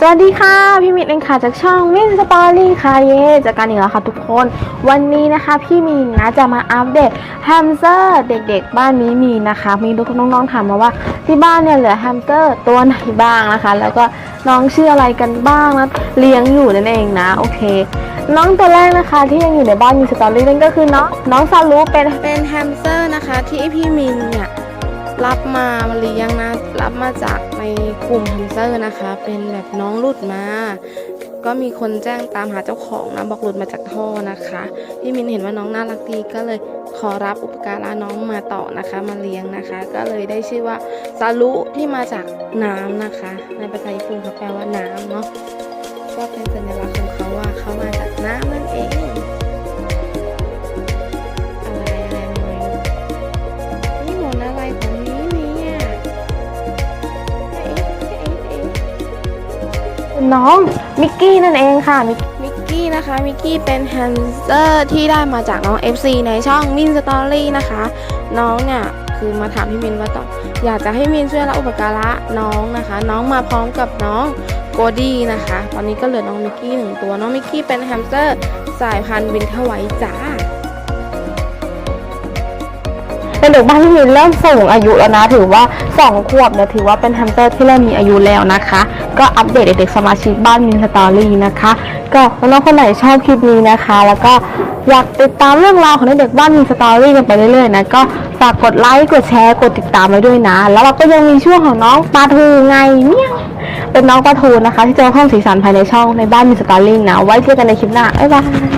สวัสดีค่ะ พี่มินเองค่ะจากช่องมินสตอรี่ค่ะเย่จากการอีกแล้วค่ะทุกคน วันนี้นะคะพี่มินนะจะมาอัปเดตแฮมสเตอร์เด็กๆ บ้านนี้มีนะคะ มีน้องๆถามมาว่าที่บ้านเนี่ยเหลือแฮมสเตอร์ตัวไหนบ้างนะคะ แล้วก็น้องชื่ออะไรกันบ้างนะเลี้ยงอยู่นั่นเองนะโอเค น้องตัวแรกนะคะที่ยังอยู่ในบ้านมีสตอรี่นั่นก็คือน้องน้องซารุเป็นเป็นแฮมสเตอร์นะคะที่พี่มินเนี่ย รับมาเลี้ยงนะ รับมาจากในกลุ่มแฮมสเตอร์นะคะ เป็นแบบน้องหลุดมา ก็มีคนแจ้งตามหาเจ้าของนะบอกหลุดมาจากท่อนะคะพี่มินเห็นว่าน้องน่ารักดีก็เลยขอรับอุปการะน้องมาต่อนะคะ มาเลี้ยงนะคะ ก็เลยได้ชื่อว่าซารุที่มาจากน้ำนะคะ ในภาษาญี่ปุ่นเขาแปลว่าน้ำเนาะก็เป็นสัญลักษณ์ของเขาว่า น้องมิกกี้นั่นเองค่ะมิกกี้นะคะมิกกี้เป็นแฮมสเตอร์ที่ได้มาจากน้อง FC ในช่องมินสตอรี่นะคะ น้องเนี่ยคือมาถามพี่มินว่าต้องอยากจะให้มินช่วยรับอุปการะน้องนะคะ น้องมาพร้อมกับน้องโกดี้นะคะ ตอนนี้ก็เหลือน้องมิกกี้หนึ่งตัว น้องมิกกี้เป็นแฮมสเตอร์สายพันธุ์วินเทอร์ไวท์จ้า เป็นเด็กบ้านที่มีเริ่มสูงอายุแล้วนะ ถือว่า 2 ขวบเนี่ยถือว่าเป็นแฮมสเตอร์ที่เริ่มมีอายุแล้วนะคะ ก็อัปเดตเด็กๆสมาชิกบ้านมินสตอรี่นะคะ ก็น้องๆคนไหนชอบคลิปนี้นะคะ แล้วก็อยากติดตามเรื่องราวของเด็กบ้านมินสตอรี่กันไปเรื่อยๆนะก็ฝากกดไลค์กดแชร์กดติดตามไว้ด้วยนะ แล้วเราก็ยังมีช่วงของน้องปลาทูไงเนี่ยเป็นน้องปลาทูนะคะ ที่จะเพิ่มสีสันภายในช่องในบ้านมินสตอรี่นะไว้เจอกันในคลิปหน้าบ๊ายบาย